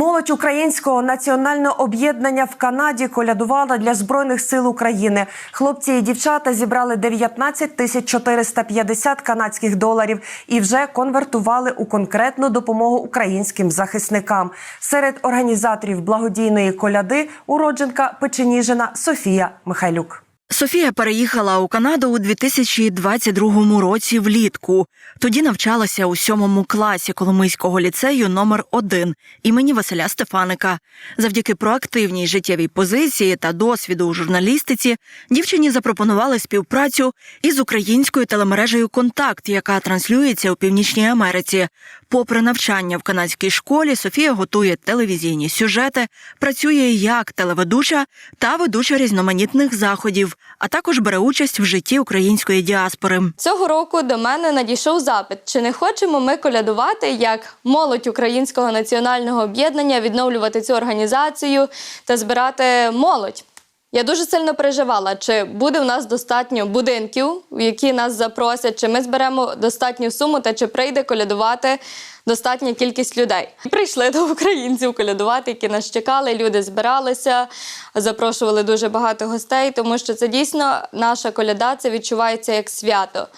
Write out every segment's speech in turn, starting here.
Молодь українського національного об'єднання в Канаді колядувала для збройних сил України. Хлопці і дівчата зібрали 19 тисяч 450 канадських доларів і вже конвертували у конкретну допомогу українським захисникам. Серед організаторів благодійної коляди уродженка Печеніжина Софія Михайлюк. Софія переїхала у Канаду у 2022 році влітку. Тоді навчалася у сьомому класі Коломийського ліцею номер 1 імені Василя Стефаника. Завдяки проактивній життєвій позиції та досвіду у журналістиці дівчині запропонували співпрацю із українською телемережею Контакт, яка транслюється у Північній Америці. Попри навчання в канадській школі, Софія готує телевізійні сюжети, працює як телеведуча та ведуча різноманітних заходів, а також бере участь в житті української діаспори. Цього року до мене надійшов запит, чи не хочемо ми колядувати як молодь українського національного об'єднання, відновлювати цю організацію та збирати молодь. Я дуже сильно переживала, чи буде в нас достатньо будинків, в які нас запросять, чи ми зберемо достатню суму, та чи прийде колядувати достатня кількість людей. Прийшли до українців колядувати, які нас чекали. Люди збиралися, запрошували дуже багато гостей, тому що це дійсно наша коляда, це відчувається як свято.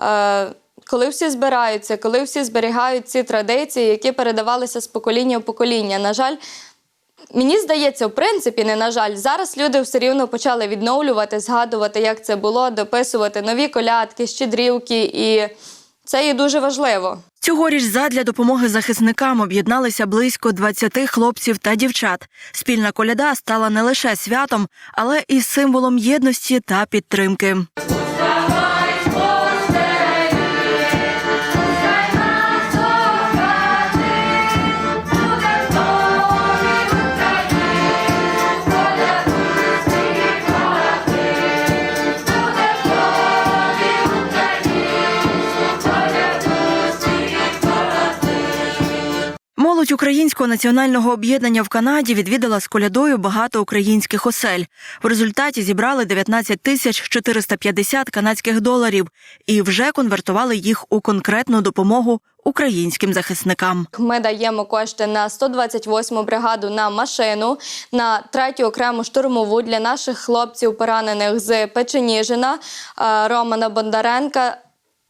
Е, коли всі збираються, коли всі зберігають ці традиції, які передавалися з покоління в покоління. На жаль, Мені здається, в принципі, не на жаль, зараз люди все рівно почали відновлювати, згадувати, як це було, дописувати нові колядки, щедрівки, і це є дуже важливо. Цьогоріч задля допомоги захисникам об'єдналися близько 20 хлопців та дівчат. Спільна коляда стала не лише святом, але і символом єдності та підтримки. Молодь українського національного об'єднання в Канаді відвідала з колядою багато українських осель. В результаті зібрали 19 тисяч 450 канадських доларів і вже конвертували їх у конкретну допомогу українським захисникам. Ми даємо кошти на 128-му бригаду на машину, на третю окрему штурмову для наших хлопців, поранених з Печеніжина, е, Романа Бондаренка.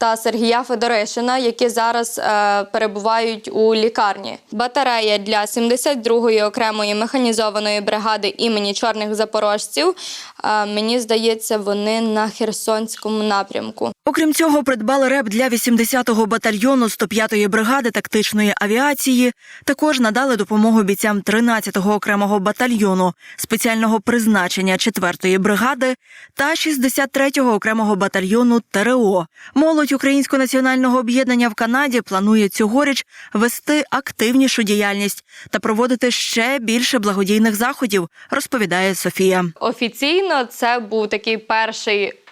Та Сергія Федоришина, які зараз е, перебувають у лікарні. Батарея для 72-ї окремої механізованої бригади імені чорних запорожців. Е, мені здається, вони на Херсонському напрямку. Окрім цього, придбали реп для 80-го батальйону 105-ї бригади тактичної авіації. Також надали допомогу бійцям 13-го окремого батальйону спеціального призначення 4-ї бригади та 63-го окремого батальйону ТРО. Молодь Українського національного об'єднання в Канаді планує цьогоріч вести активнішу діяльність та проводити ще більше благодійних заходів, розповідає Софія. Офіційно це був такий перший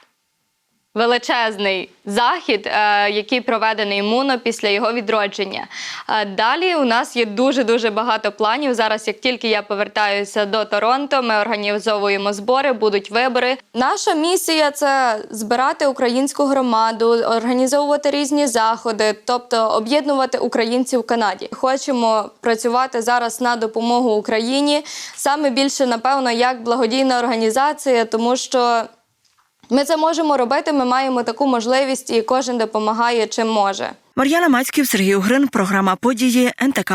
величезний захід, е, який проведений МУНО після його відродження. Е, Далі у нас є дуже дуже багато планів. Зараз, як тільки я повертаюся до Торонто, ми організовуємо збори, будуть вибори. Наша місія це збирати українську громаду, організовувати різні заходи, тобто об'єднувати українців в Канаді. Хочемо працювати зараз на допомогу Україні. Саме більше, напевно, як благодійна організація, тому що. Ми це можемо робити. Ми маємо таку можливість, і кожен допомагає чим може. Мар'яна Мацьків, Сергій Угрин, програма події НТК.